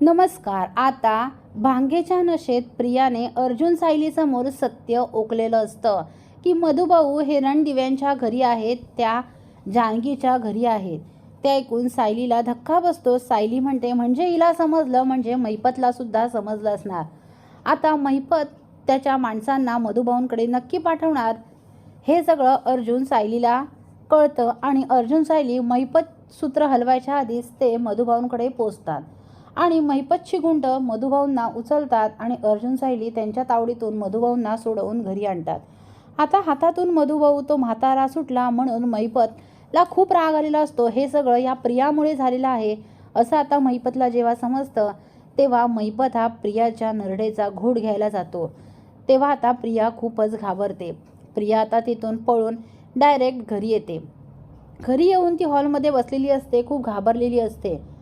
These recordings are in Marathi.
नमस्कार. आता भांगेच्या नशेत प्रियाने अर्जुन सायलीसमोर सत्य ओकलेलं असतं की मधुभाऊ हे रणदिव्यांच्या घरी आहेत त्या जानकीच्या घरी आहेत. ते ऐकून सायलीला धक्का बसतो. सायली म्हणते म्हणजे हिला समजलं म्हणजे मैपतला सुद्धा समजलं असणार. आता मैपत त्याच्या माणसांना मधुभाऊंकडे नक्की पाठवणार? हे सगळं अर्जुन सायलीला कळतं आणि अर्जुन सायली मैपत सूत्र हलवायच्या आधीच ते मधुभाऊंकडे पोचतात. आणि मैपतची गुंड मधुभाऊंना उचलतात आणि अर्जुन सायली त्यांच्या तावडीतून मधुभाऊंना सोडवून घरी आणतात. आता हातातून मधुभाऊ तो म्हातारा सुटला म्हणून मैपतला खूप राग आलेला असतो. हे सगळं या प्रियामुळे झालेलं आहे असं आता मैपतला जेव्हा समजतं तेव्हा मैपत हा प्रियाच्या नरडेचा घोट घ्यायला जातो. तेव्हा आता प्रिया खूपच घाबरते. प्रिया आता तिथून पळून डायरेक्ट घरी येते. घरी येऊन ती हॉलमध्ये बसलेली असते खूप घाबरलेली असते.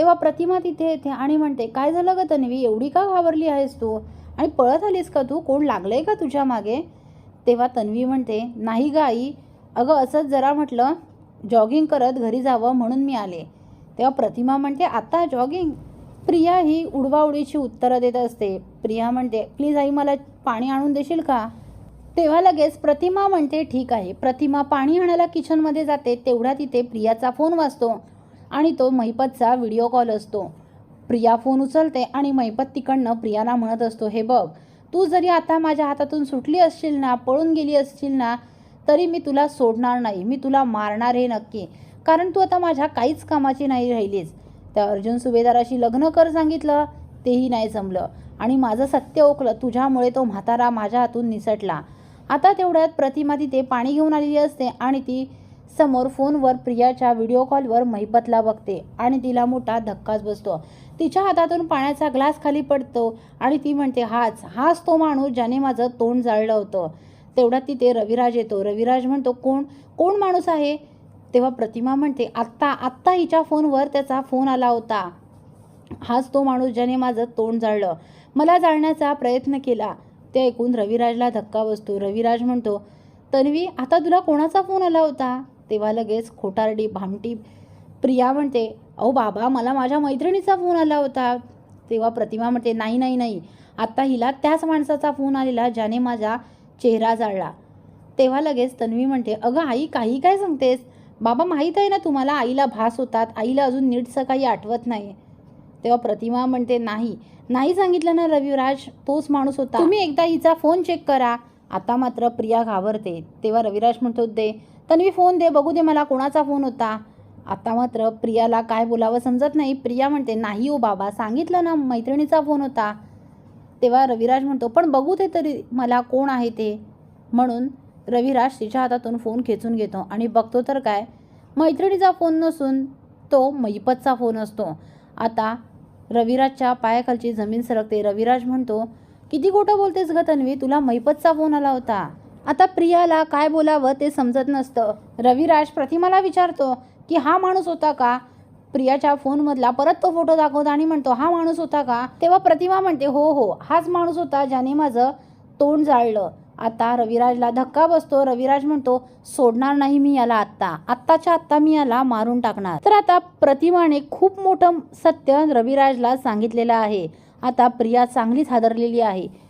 तेव्हा प्रतिमा तिथे येते आणि म्हणते काय झालं ग तन्वी? एवढी का घाबरली आहेस तू? आणि पळत आलीस का तू? कोण लागलं आहे का तुझ्या मागे? तेव्हा तन्वी म्हणते नाही ग आई. अगं असंच जरा म्हटलं जॉगिंग करत घरी जावं म्हणून मी आले. तेव्हा प्रतिमा म्हणते आता जॉगिंग? प्रिया ही उडवाउडीची उत्तरं देत असते. प्रिया म्हणते प्लीज आई मला पाणी आणून देशील का? तेव्हा लगेच प्रतिमा म्हणते ठीक आहे. प्रतिमा पाणी आणायला किचनमध्ये जाते तेवढ्या तिथे प्रियाचा फोन वाजतो. आणि तो महिपतचा व्हिडिओ कॉल असतो. प्रिया फोन उचलते आणि महिपत तिकडनं प्रियाला म्हणत असतो हे बघ तू जरी आता माझ्या हातातून सुटली असशील ना पळून गेली असशील ना तरी मी तुला सोडणार नाही मी तुला मारणार हे नक्की. कारण तू आता माझ्या काहीच कामाची नाही राहिलीस. त्या अर्जुन सुभेदाराशी लग्न कर सांगितलं तेही नाही जमलं. आणि माझं सत्य ओकलं तुझ्यामुळे तो म्हातारा माझ्या हातून निसटला. आता तेवढ्यात प्रतिमा तिथे पाणी घेऊन आलेली असते आणि ती समोर फोनवर प्रियाच्या व्हिडिओ कॉलवर महिपतला बघते आणि तिला मोठा धक्काच बसतो. तिच्या हातातून पाण्याचा ग्लास खाली पडतो आणि ती म्हणते हाच हाच तो माणूस ज्याने माझं तोंड जाळलं होतं. तेवढ्यात तिथे रविराज येतो. रविराज म्हणतो कोण कोण माणूस आहे? तेव्हा प्रतिमा म्हणते आत्ता आत्ता हिच्या फोनवर त्याचा फोन आला होता. हाच तो माणूस ज्याने माझं तोंड जाळलं. मला जाळण्याचा प्रयत्न केला. ते ऐकून रविराजला धक्का बसतो. रविराज म्हणतो तन्वी आता तुला कोणाचा फोन आला होता? तेव्हा लगेच खोटारडी भामटी प्रिया म्हणते अहो बाबा मला माझ्या मैत्रिणीचा फोन आला होता. तेव्हा प्रतिमा म्हणते नाही नाही नाही. आत्ता हिला त्याच माणसाचा फोन आलेला ज्याने माझा चेहरा जाळला. तेव्हा लगेच तन्वी म्हणते अगं आई काही काय सांगतेस? बाबा माहीत आहे ना तुम्हाला आईला भास होतात? आईला अजून नीटसं काही आठवत नाही. तेव्हा प्रतिमा म्हणते नाही. नाही सांगितलं ना रविराज? तोच माणूस होता. तुम्ही एकदा हिचा फोन चेक करा. आता मात्र प्रिया घाबरते. तेव्हा रविराज म्हणतो दे. तन्वी फोन दे बघू दे मला कोणाचा फोन होता. आता मात्र प्रियाला काय बोलावं समजत नाही. प्रिया म्हणते नाही हो बाबा सांगितलं ना मैत्रिणीचा फोन होता. तेव्हा रविराज म्हणतो पण बघू दे तरी मला कोण आहे ते. म्हणून रविराज तिच्या हातातून फोन खेचून घेतो आणि बघतो तर काय मैत्रिणीचा फोन नसून तो मैपतचा फोन असतो. आता रविराजच्या पायाखालची जमीन सरकते. रविराज म्हणतो किती खोटं बोलतेस ग तन्वी? तुला मैपतचा फोन आला होता. आता प्रियाला काय बोलावं ते समजत नसतं. रविराज प्रतिमाला विचारतो की हा माणूस होता का? प्रियाच्या फोनमधला परत तो फोटो दाखवतो आणि म्हणतो हा माणूस होता का? तेव्हा प्रतिमा म्हणते हो हो हाच माणूस होता ज्याने माझं तोंड जाळलं. आता रविराजला धक्का बसतो. रविराज म्हणतो सोडणार नाही मी याला आत्ता. आत्ताच्या आत्ता मी याला मारून टाकणार. तर आता प्रतिमाने खूप मोठं सत्य रविराजला सांगितलेलं आहे. आता प्रिया चांगलीच हादरलेली आहे.